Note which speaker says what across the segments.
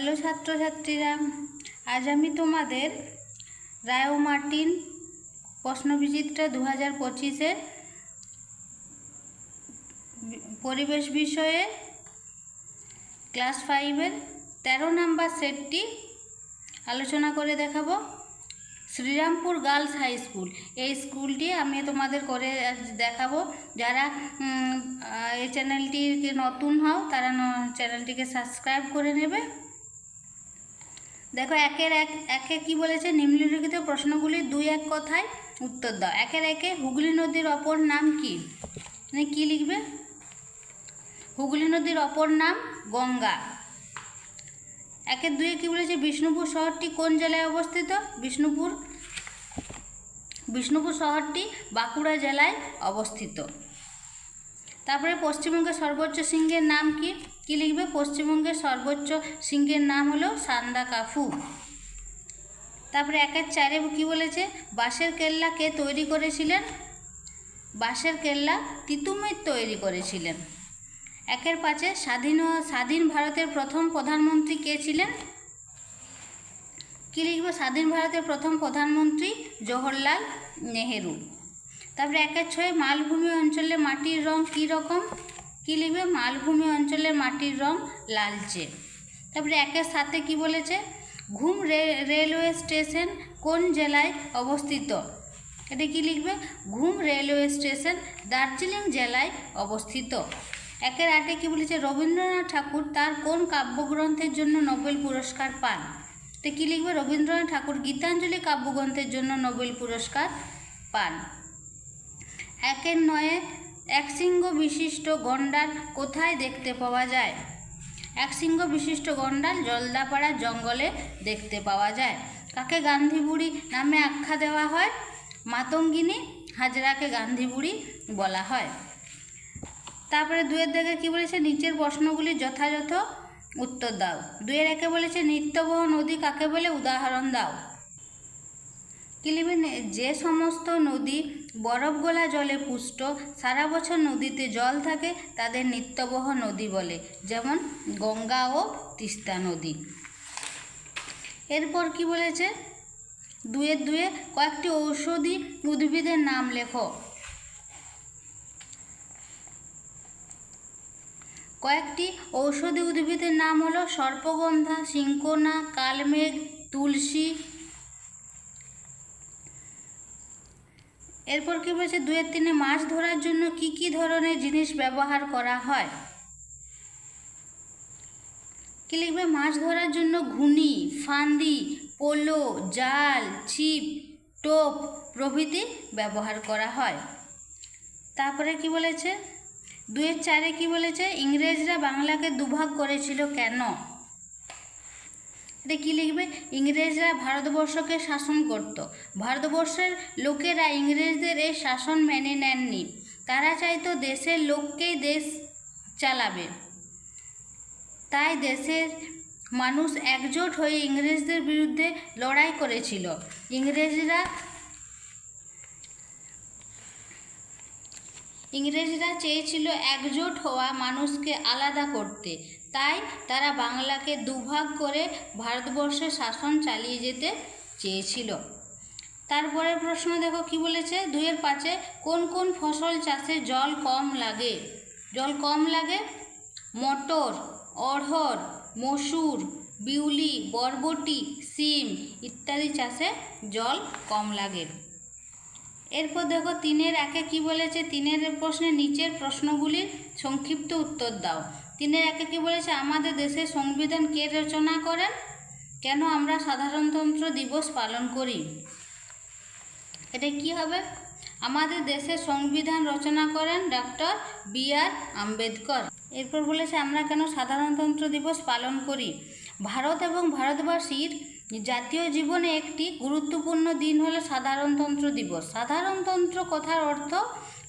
Speaker 1: Hello ছাত্রছাত্রীরা, আজ আমি তোমাদের রায় মার্টিন প্রশ্নবিচিত্রা দু হাজার পঁচিশের পরিবেশ বিষয়ে ক্লাস ফাইভের তেরো নাম্বার সেটটি আলোচনা করে দেখাবো। শ্রীরামপুর গার্লস হাই স্কুল, এই স্কুলটি আমি তোমাদের করে দেখাবো। যারা এই চ্যানেলটিকে নতুন হও, তারা চ্যানেলটিকে সাবস্ক্রাইব করে নেবে। দেখো, একের এক, একে কি বলেছে? নিম্নলিখিত প্রশ্নগুলির দুই এক কথায় উত্তর দাও। একের একে হুগলি নদীর অপর নাম কি? মানে কি লিখবে? হুগলি নদীর অপর নাম গঙ্গা। একের দুয়ে কি বলেছে? বিষ্ণুপুর শহরটি কোন জেলায় অবস্থিত? বিষ্ণুপুর বিষ্ণুপুর শহরটি বাঁকুড়া জেলায় অবস্থিত। তারপরে পশ্চিমবঙ্গের সর্বোচ্চ সিংহের নাম কি? কি লিখবে? পশ্চিমবঙ্গের সর্বোচ্চ সিংহের নাম হলো সান্দাকাফু তারপরে একের চারে কি বলেছে? বাঁশের কেল্লা কে তৈরি করেছিলেন? বাঁশের কেল্লা তিতুমির তৈরি করেছিলেন। একের পাঁচে স্বাধীন স্বাধীন ভারতের প্রথম প্রধানমন্ত্রী কে ছিলেন? কি লিখব? স্বাধীন ভারতের প্রথম প্রধানমন্ত্রী জওহরলাল নেহেরু। তারপরে একের ছয় মালভূমি অঞ্চলে মাটির রং কী রকম? কী লিখবে? মালভূমি অঞ্চলের মাটির রং লালচে। তারপরে একের সাথে কি বলেছে? ঘুম রেলওয়ে স্টেশন কোন জেলায় অবস্থিত? এটা কি লিখবে? ঘুম রেলওয়ে স্টেশন দার্জিলিং জেলায় অবস্থিত। একের আটে কি বলেছে? রবীন্দ্রনাথ ঠাকুর তার কোন কাব্যগ্রন্থের জন্য নোবেল পুরস্কার পান? তো কি লিখবে? রবীন্দ্রনাথ ঠাকুর গীতাঞ্জলি কাব্যগ্রন্থের জন্য নোবেল পুরস্কার পান। একের নয়ে একশৃঙ্গ বিশিষ্ট গন্ডার কোথায় দেখতে পাওয়া যায়? একশৃঙ্গ বিশিষ্ট গন্ডার জলদাপাড়ার জঙ্গলে দেখতে পাওয়া যায়। কাকে গান্ধী বুড়ি নামে আখ্যা দেওয়া হয়? মাতঙ্গিনী হাজরাকে গান্ধী বুড়ি বলা হয়। তারপরে দুয়ের দিকে কি বলেছে? নিচের প্রশ্নগুলি যথাযথ উত্তর দাও। দুয়ের একে বলেছে নিত্যবহ নদী কাকে বলে? উদাহরণ দাও। কি যে সমস্ত নদী বরফ গোলা জলে পুষ্ট, সারা বছর নদীতে জল থাকে, তাদের নিত্যবহ নদী বলে, যেমন গঙ্গা ও তিস্তা নদী। এরপর কি বলেছে? দুয়ে দুয়ে কয়েকটি ঔষধি উদ্ভিদের নাম লেখো। কয়েকটি ঔষধি উদ্ভিদের নাম হলো সর্পগন্ধা সিঙ্কোনা কালমেঘ, তুলসী এরপর কি বলছে, দুয়ের তিনে মাছ ধরার জন্য কি কি ধরনের জিনিস ব্যবহার করা হয়? কি লিখবে? মাছ ধরার জন্য ঘুনি, ফান্দি, পোলো, জাল, ছিপ, টোপ প্রভৃতি ব্যবহার করা হয়। তারপরে কি বলেছে? দুয়ের চারে কি বলেছে? ইংরেজরা বাংলাকে দুভাগ করেছিল কেন? এটা কি লিখবে? ইংরেজরা ভারতবর্ষকে শাসন করত। ভারতবর্ষের লোকেরা ইংরেজদের এই শাসন মেনে নেননি। তারা চাইতো দেশের লোককেই দেশ চালাবে। তাই দেশের মানুষ একজোট হয়ে ইংরেজদের বিরুদ্ধে লড়াই করেছিল। ইংরেজরা ইংরেজরা চেয়েছিল একজোট হওয়া মানুষকে আলাদা করতে। তাই তারা বাংলাকে দুভাগ করে ভারতবর্ষে শাসন চালিয়ে যেতে চেয়েছিল। তারপরের প্রশ্ন দেখো কি বলেছে? দুইয়ের পাঁচে কোন কোন ফসল চাষে জল কম লাগে? জল কম লাগে মটর, অড়হর, মসুর, বিউলি, বরবটি, সিম ইত্যাদি চাষে জল কম লাগে। এরপর দেখো তিনের একে কি বলেছে? তিনের প্রশ্নে নিচের প্রশ্নগুলির সংক্ষিপ্ত উত্তর দাও। তিনের একে কি বলেছে? আমাদের দেশের সংবিধান কে রচনা করেন? কেন আমরা সাধারণতন্ত্র দিবস পালন করি? এটা কি হবে? আমাদের দেশের সংবিধান রচনা করেন ডক্টর বি আর আম্বেদকর। এরপর বলেছে, আমরা কেন সাধারণতন্ত্র দিবস পালন করি? ভারত এবং ভারতবাসীর জাতীয় জীবনে একটি গুরুত্বপূর্ণ দিন হলো সাধারণতন্ত্র দিবস। সাধারণতন্ত্র কথার অর্থ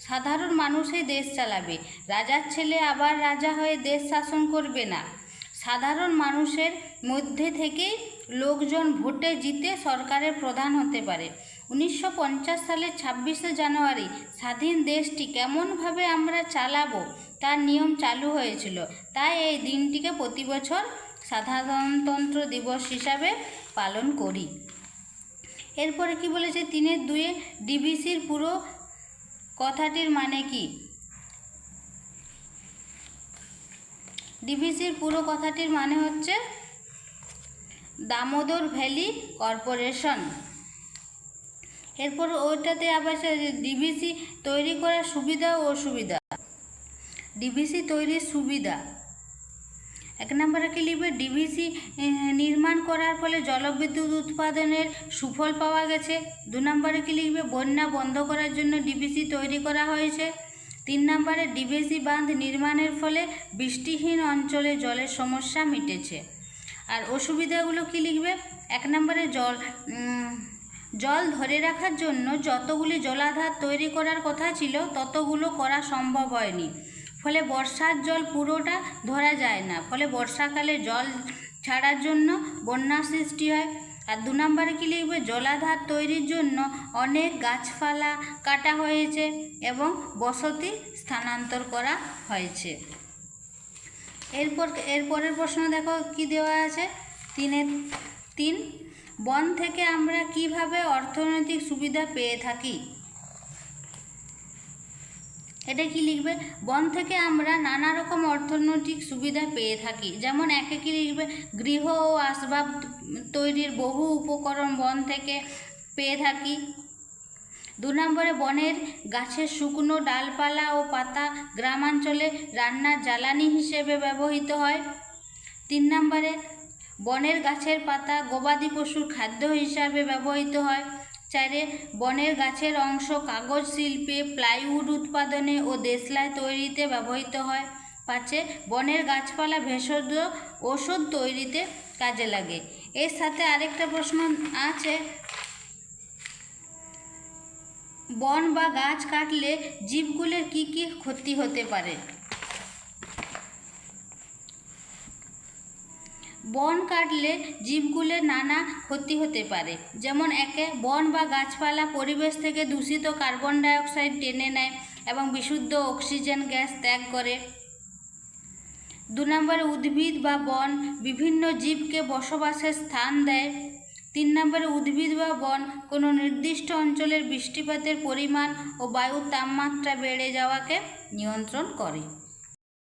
Speaker 1: সাধারণ মানুষই দেশ চালাবে। রাজার ছেলে আবার রাজা হয়ে দেশ শাসন করবে না। সাধারণ মানুষের মধ্যে থেকেই লোকজন ভোটে জিতে সরকারের প্রধান হতে পারে। উনিশশো পঞ্চাশ সালের ছাব্বিশে জানুয়ারি, স্বাধীন দেশটি কেমনভাবে আমরা চালাবো তার নিয়ম চালু হয়েছিল। তাই এই দিনটিকে প্রতি বছর সাধারণতন্ত্র দিবস হিসাবে পালন করি। এরপরে কি বলেছে? তিনের দুয়ে ডিবিসির পুরো কথাটির মানে কি? ডিভিসির পুরো কথাটির মানে হচ্ছে দামোদর ভ্যালি কর্পোরেশন। এরপর ওইটাতে আবার ডিভিসি তৈরি করার সুবিধা ও অসুবিধা। ডিভিসি তৈরির সুবিধা। এক নম্বরে কি লিখবে? ডিবিসি নির্মাণ করার ফলে জলবিদ্যুৎ উৎপাদনের সুফল পাওয়া গেছে। দু নম্বরে কি লিখবে? বন্যা বন্ধ করার জন্য ডিবিসি তৈরি করা হয়েছে। তিন নম্বরে ডিবিসি বাঁধ নির্মাণের ফলে বৃষ্টিহীন অঞ্চলে জলের সমস্যা মিটেছে। আর অসুবিধাগুলো কি লিখবে? এক নম্বরে জল জল ধরে রাখার জন্য যতগুলি জলাধার তৈরি করার কথা ছিল, ততগুলো করা সম্ভব হয়নি। ফলে বর্ষার জল পুরোটা ধরা যায় না। ফলে বর্ষাকালে জল ছাড়ার জন্য বন্যা সৃষ্টি হয়। আর দু নম্বরে কী লিখবে? জলাধার তৈরির জন্য অনেক গাছপালা কাটা হয়েছে এবং বসতি স্থানান্তর করা হয়েছে। এরপর, এরপরের প্রশ্ন দেখো কি দেওয়া আছে? তিনের, তিন, বন থেকে আমরা কীভাবে অর্থনৈতিক সুবিধা পেয়ে থাকি? এটা কি লিখবে? বন থেকে আমরা নানা রকম অর্থনৈতিক সুবিধা পেয়ে থাকি। যেমন একে কি লিখবে? গৃহ ও আসবাব তৈরির বহু উপকরণ বন থেকে পেয়ে থাকি। দু নম্বরে, বনের গাছের শুকনো ডালপালা ও পাতা গ্রামাঞ্চলে রান্নার জ্বালানি হিসেবে ব্যবহৃত হয়। তিন নম্বরে, বনের গাছের পাতা গবাদি পশুর খাদ্য হিসাবে ব্যবহৃত হয়। চারে বনের গাছের অংশ কাগজ শিল্পে, প্লাইউড উৎপাদনে ও দেশলাই তৈরিতে ব্যবহৃত হয়। পাঁচে বনের গাছপালা ভেষজ ওষুধ তৈরিতে কাজে লাগে। এর সাথে আরেকটা প্রশ্ন আছে। বন বা গাছ কাটলে জীবগুলোর কি কি ক্ষতি হতে পারে? বন কাটলে জীবগুলোর নানা ক্ষতি হতে পারে। যেমন একে বন বা গাছপালা পরিবেশ থেকে দূষিত কার্বন ডাইঅক্সাইড টেনে নেয় এবং বিশুদ্ধ অক্সিজেন গ্যাস ত্যাগ করে। দু নম্বরে উদ্ভিদ বা বন বিভিন্ন জীবকে বসবাসের স্থান দেয়। তিন নম্বরে উদ্ভিদ বা বন কোনো নির্দিষ্ট অঞ্চলের বৃষ্টিপাতের পরিমাণ ও বায়ুর তাপমাত্রা বেড়ে যাওয়াকে নিয়ন্ত্রণ করে।